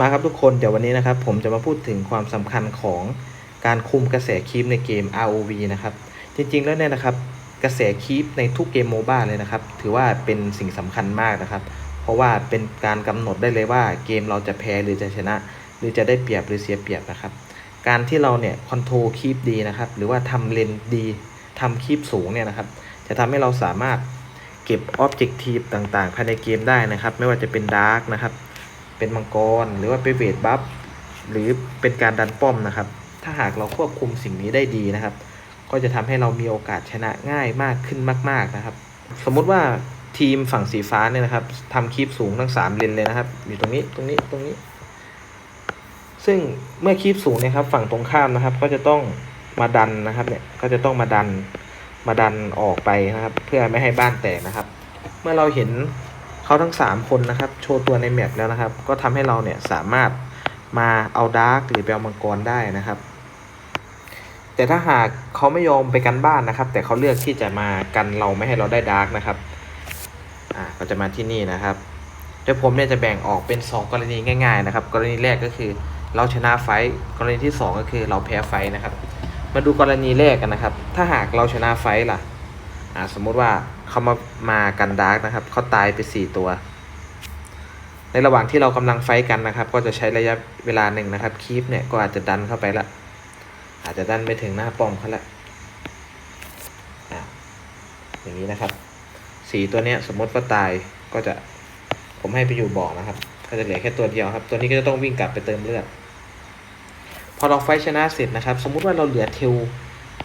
มาครับทุกคนเดี๋ยววันนี้นะครับ ผมจะมาพูดถึงความสำคัญของการคุมกระแสคีปในเกม ROV นะครับ จริงๆแล้วเนี่ยนะครับ กระแสคีปในทุกเกมโมบ้าเลยนะครับ ถือว่าเป็นสิ่งสำคัญมากนะครับ เพราะว่าเป็นการกำหนดได้เลยว่าเกมเราจะแพ้หรือจะชนะ หรือจะได้เปรียบหรือเสียเปรียบนะครับ การที่เราเนี่ยคอนโทรลคีปดีนะครับ หรือว่าทำเลนดีทำคีปสูงเนี่ยนะครับ จะทำให้เราสามารถเก็บออบเจกตีฟต่างๆ ภายในเกมได้นะครับ ไม่ว่าจะเป็นดาร์กนะครับ เป็นมังกร หรือว่าไปเวทบัฟหรือเป็นการดันป้อมนะครับ ถ้าหากเราควบคุมสิ่งนี้ได้ดีนะครับ ก็จะทำให้เรามีโอกาสชนะง่ายมากขึ้นมาก ๆนะครับ สมมุติว่าทีมฝั่งสีฟ้าเนี่ยนะครับทำคีปสูงทั้ง3เลนเลยนะครับ อยู่ตรงนี้ตรงนี้ตรงนี้ ซึ่งเมื่อคีปสูงเนี่ยครับ ฝั่งตรงข้ามนะครับ ก็จะต้องมาดันนะครับเนี่ยก็จะต้องมาดันมาดันออกไปนะครับ เพื่อไม่ให้บ้านแตกนะครับ เมื่อเราเห็น เขาทั้ง 3 คนนะครับ โชว์ตัวในแมปแล้วนะครับ ก็ทำให้เราเนี่ยสามารถมาเอาดาร์กหรือไปเอามังกรได้นะครับ แต่ถ้าหากเขาไม่ยอมไปกันบ้านนะครับ แต่เขาเลือกที่จะมากันเราไม่ให้เราได้ดาร์กนะครับอ่าก็จะมาที่นี่นะครับโดยผมเนี่ยจะแบ่งออกเป็น 2 กรณีง่ายๆนะครับ กรณีแรกก็คือเราชนะไฟต์กรณีที่ 2 ก็คือเราแพ้ไฟต์นะครับ มาดูกรณีแรกกันนะครับ ถ้าหากเราชนะไฟต์ล่ะอ่าสมมุติว่า เขามามากันดาร์กนะครับเขาตายไปสี่ตัว ในระหว่างที่เรากำลังไฟกันนะครับ ก็จะใช้ระยะเวลาหนึ่งนะครับคีปเนี่ยก็อาจจะดันเข้าไปละอาจจะดันไปถึงหน้าป้อมเขาละอย่างนี้นะครับสีตัวเนี้ยสมมติว่าตายก็จะผมให้ไปอยู่บอกนะครับ ก็จะเหลือแค่ตัวเดียวครับ ตัวนี้ก็จะต้องวิ่งกลับไปเติมเลือดพอเราไฟชนะเสร็จนะครับ สมมุติว่าเราเหลือเทล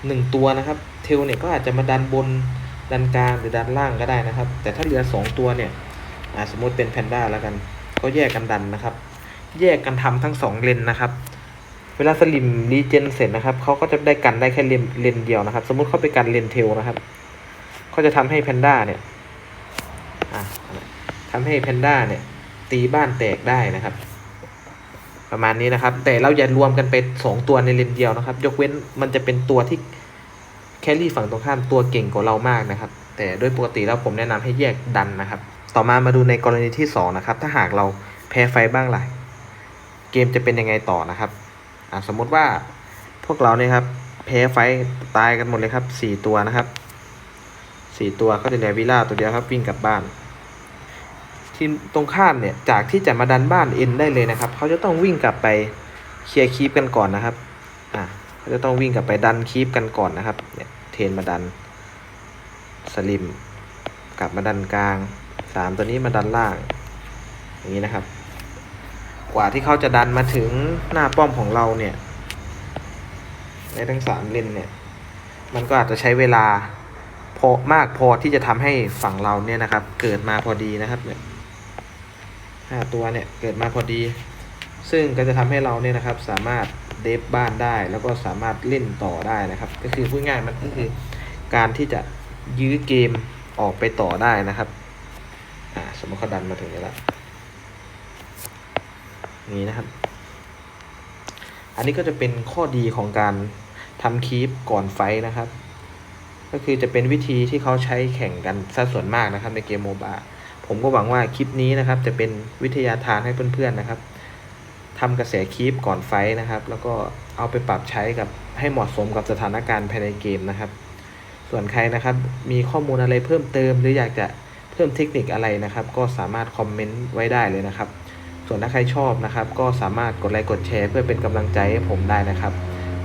หนึ่งตัวนะครับ เทลเนี่ยก็อาจจะมาดันบน ดันกลางหรือดันล่างก็ได้นะครับ แต่ถ้าเหลือ 2 ตัวเนี่ยสมมติเป็นแพนด้าแล้วกันก็แยกกันดันนะครับ แยกกันทำทั้ง 2 เลนนะครับ เวลาสลิมรีเจนเสร็จนะครับเขาก็จะได้กันได้แค่เลนเลนเดียวนะครับ สมมติเขาไปกันเลนเทลนะครับก็จะทำให้แพนด้าเนี่ยอ่าทำให้แพนด้าเนี่ยตีบ้านแตกได้นะครับประมาณนี้นะครับ แต่เราอย่ารวมกันไปสองตัวในเลนเดียวนะครับ ยกเว้นมันจะเป็นตัวที่ แครี่ฝั่งตรงข้ามตัวเก่งกว่าเรามากนะครับ แต่โดยปกติแล้วผมแนะนำให้แยกดันนะครับ ต่อมามาดูในกรณีที่ 2 นะครับ ถ้าหากเราแพ้ไฟบ้างล่ะเกมจะเป็นยังไงต่อนะครับอ่าสมมุติว่าพวกเราเนี่ยครับแพ้ไฟตายกันหมดเลยครับสี่ตัวนะครับสี่ตัวก็จะเหลือวิล่าตัวเดียวครับวิ่งกลับบ้านทีมตรงข้ามเนี่ยจากที่จะมาดันบ้านเอ็นได้เลยนะครับ เขาจะต้องวิ่งกลับไปเคลียร์คีปกันก่อนนะครับอ่า จะต้องวิ่งกลับไปดันคีปกันก่อนนะครับ เนี่ยเทนมาดันสลิม กลับมาดันกลางสามตัวนี้มาดันล่าง อย่างนี้นะครับ กว่าที่เขาจะดันมาถึงหน้าป้อมของเราเนี่ย ในทั้งสามเลนเนี่ย มันก็อาจจะใช้เวลาพอมากพอที่จะทำให้ฝั่งเราเนี่ยนะครับ เกิดมาพอดีนะครับเนี่ยห้าตัวเนี่ยเกิดมาพอดี ซึ่งก็จะทำให้เราเนี่ยนะครับสามารถ เดฟบ้านได้ แล้วก็สามารถเล่นต่อได้นะครับ ก็คือพูดง่ายมันก็คือการที่จะยื้อเกมออกไปต่อได้นะครับ อ่า สมมติเขาดันมาถึงนี้แล้วนี้นะครับ อันนี้ก็จะเป็นข้อดีของการทำคีปก่อนไฟนะครับ ก็คือจะเป็นวิธีที่เขาใช้แข่งกันซะส่วนมากนะครับในเกมโมบาผมก็หวังว่าคลิปนี้นะครับ จะเป็นวิทยาทานให้เพื่อนๆนะครับ ทำกระแสคีปก่อนไฟนะครับ แล้วก็เอาไปปรับใช้กับให้เหมาะสมกับสถานการณ์ภายในเกมนะครับ ส่วนใครนะครับมีข้อมูลอะไรเพิ่มเติม หรืออยากจะเพิ่มเทคนิคอะไรนะครับ ก็สามารถคอมเมนต์ไว้ได้เลยนะครับ ส่วนถ้าใครชอบนะครับ ก็สามารถกดไลค์กดแชร์ เพื่อเป็นกำลังใจให้ผมได้นะครับ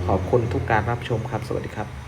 ขอบคุณทุกการรับชมครับ สวัสดีครับ